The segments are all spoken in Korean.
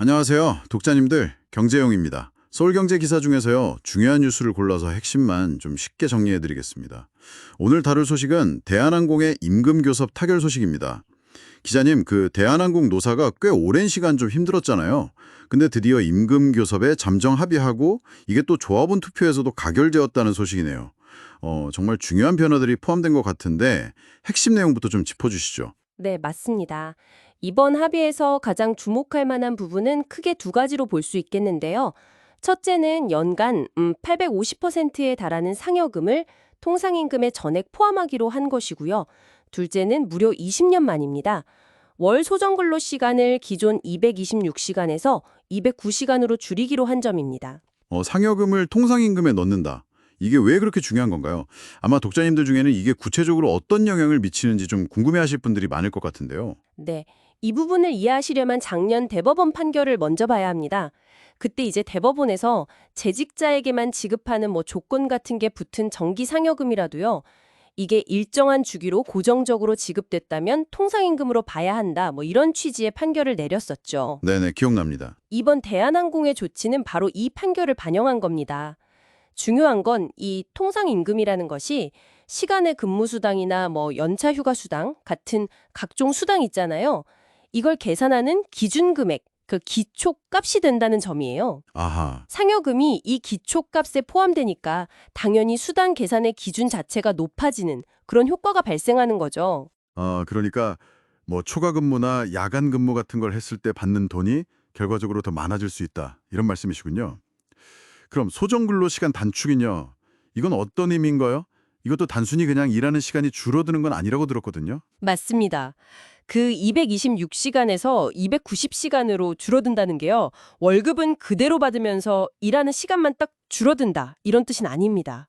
안녕하세요. 독자님들, 경제용입니다. 서울경제 기사 중에서요, 중요한 뉴스를 골라서 핵심만 좀 쉽게 정리해드리겠습니다. 오늘 다룰 소식은 대한항공의 임금교섭 타결 소식입니다. 기자님, 그 대한항공 노사가 꽤 오랜 시간 좀 힘들었잖아요. 근데 드디어 임금교섭에 잠정 합의하고 이게 또 조합원 투표에서도 가결되었다는 소식이네요. 어, 정말 중요한 변화들이 포함된 것 같은데 핵심 내용부터 좀 짚어주시죠. 네, 맞습니다. 이번 합의에서 가장 주목할 만한 부분은 크게 두 가지로 볼 수 있겠는데요. 첫째는 연간 음, 850%에 달하는 상여금을 통상임금에 전액 포함하기로 한 것이고요. 둘째는 무려 20년 만입니다. 월 소정 근로 시간을 기존 226시간에서 209시간으로 줄이기로 한 점입니다. 어, 상여금을 통상임금에 넣는다. 이게 왜 그렇게 중요한 건가요? 아마 독자님들 중에는 이게 구체적으로 어떤 영향을 미치는지 좀 궁금해하실 분들이 많을 것 같은데요. 네. 이 부분을 이해하시려면 작년 대법원 판결을 먼저 봐야 합니다. 그때 이제 대법원에서 재직자에게만 지급하는 뭐 조건 같은 게 붙은 정기 상여금이라도요. 이게 일정한 주기로 고정적으로 지급됐다면 통상임금으로 봐야 한다. 뭐 이런 취지의 판결을 내렸었죠. 네네, 기억납니다. 이번 대한항공의 조치는 바로 이 판결을 반영한 겁니다. 중요한 건 이 통상임금이라는 것이 시간의 근무수당이나 뭐 연차휴가수당 같은 각종 수당 있잖아요. 이걸 계산하는 기준금액, 그 기초값이 된다는 점이에요. 아하, 상여금이 이 기초값에 포함되니까 당연히 수당 계산의 기준 자체가 높아지는 그런 효과가 발생하는 거죠. 어, 그러니까 뭐 초과 근무나 야간 근무 같은 걸 했을 때 받는 돈이 결과적으로 더 많아질 수 있다. 이런 말씀이시군요. 그럼 소정 근로 시간 단축은요. 이건 어떤 의미인가요? 이것도 단순히 그냥 일하는 시간이 줄어드는 건 아니라고 들었거든요. 맞습니다. 그 226시간에서 290시간으로 줄어든다는 게요. 월급은 그대로 받으면서 일하는 시간만 딱 줄어든다. 이런 뜻은 아닙니다.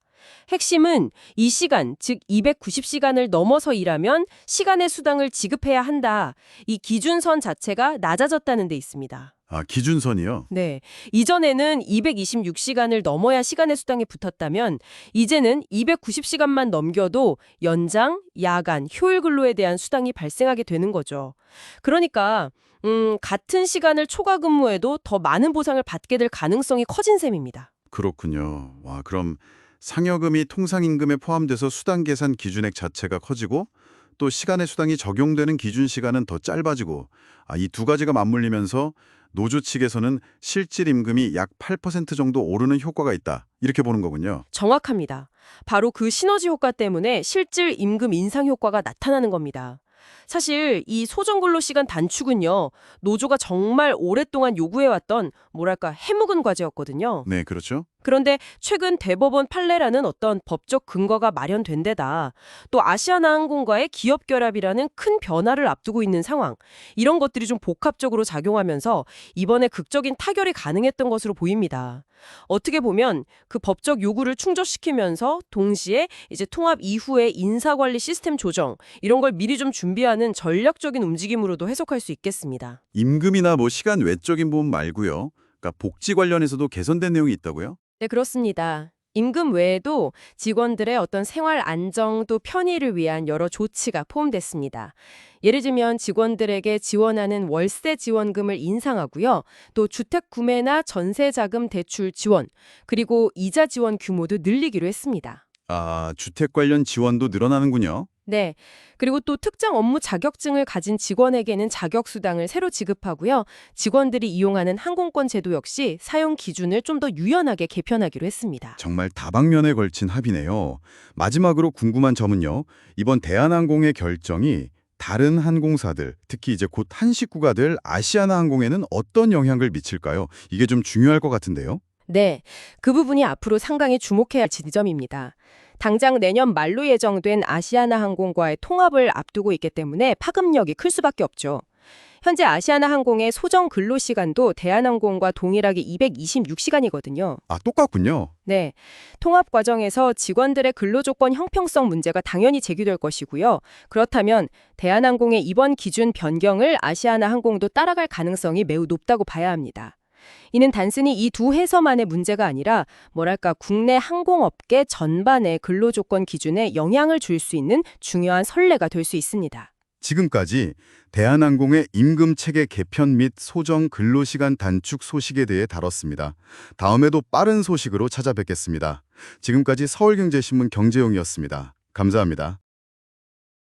핵심은 이 시간, 즉 290시간을 넘어서 일하면 시간의 수당을 지급해야 한다. 이 기준선 자체가 낮아졌다는 데 있습니다. 아, 기준선이요? 네. 이전에는 226시간을 넘어야 시간의 수당이 붙었다면 이제는 290시간만 넘겨도 연장, 야간, 효율 근로에 대한 수당이 발생하게 되는 거죠. 그러니까 음, 같은 시간을 초과 근무해도 더 많은 보상을 받게 될 가능성이 커진 셈입니다. 그렇군요. 와, 그럼 상여금이 통상임금에 포함돼서 수당 계산 기준액 자체가 커지고 또 시간의 수당이 적용되는 기준 시간은 더 짧아지고 아, 이 두 가지가 맞물리면서 노조 측에서는 실질 임금이 약 8% 정도 오르는 효과가 있다. 이렇게 보는 거군요. 정확합니다. 바로 그 시너지 효과 때문에 실질 임금 인상 효과가 나타나는 겁니다. 사실 이 소정근로 시간 단축은요. 노조가 정말 오랫동안 요구해왔던 뭐랄까 해묵은 과제였거든요. 네, 그렇죠. 그런데 최근 대법원 판례라는 어떤 법적 근거가 마련된 데다 또 아시아나항공과의 기업 결합이라는 큰 변화를 앞두고 있는 상황 이런 것들이 좀 복합적으로 작용하면서 이번에 극적인 타결이 가능했던 것으로 보입니다. 어떻게 보면 그 법적 요구를 충족시키면서 동시에 이제 통합 이후의 인사관리 시스템 조정 이런 걸 미리 좀 준비하는 전략적인 움직임으로도 해석할 수 있겠습니다. 임금이나 뭐 시간 외적인 부분 말고요. 그러니까 복지 관련해서도 개선된 내용이 있다고요? 네, 그렇습니다. 임금 외에도 직원들의 어떤 생활 안정 또 편의를 위한 여러 조치가 포함됐습니다. 예를 들면 직원들에게 지원하는 월세 지원금을 인상하고요. 또 주택 구매나 전세 자금 대출 지원, 그리고 이자 지원 규모도 늘리기로 했습니다. 아, 주택 관련 지원도 늘어나는군요. 네. 그리고 또 특정 업무 자격증을 가진 직원에게는 자격수당을 새로 지급하고요. 직원들이 이용하는 항공권 제도 역시 사용 기준을 좀 더 유연하게 개편하기로 했습니다. 정말 다방면에 걸친 합의네요. 마지막으로 궁금한 점은요. 이번 대한항공의 결정이 다른 항공사들, 특히 이제 곧 한 식구가 될 아시아나 항공에는 어떤 영향을 미칠까요? 이게 좀 중요할 것 같은데요. 네, 그 부분이 앞으로 상당히 주목해야 할 지점입니다. 당장 내년 말로 예정된 아시아나 항공과의 통합을 앞두고 있기 때문에 파급력이 클 수밖에 없죠. 현재 아시아나 항공의 소정 근로 시간도 대한항공과 동일하게 226시간이거든요. 아, 똑같군요. 네. 통합 과정에서 직원들의 근로 조건 형평성 문제가 당연히 제기될 것이고요. 그렇다면 대한항공의 이번 기준 변경을 아시아나 항공도 따라갈 가능성이 매우 높다고 봐야 합니다. 이는 단순히 이 두 회사만의 문제가 아니라 뭐랄까 국내 항공업계 전반의 근로조건 기준에 영향을 줄 수 있는 중요한 선례가 될 수 있습니다. 지금까지 대한항공의 임금 체계 개편 및 소정 근로시간 단축 소식에 대해 다뤘습니다. 다음에도 빠른 소식으로 찾아뵙겠습니다. 지금까지 서울경제신문 경제용이었습니다. 감사합니다.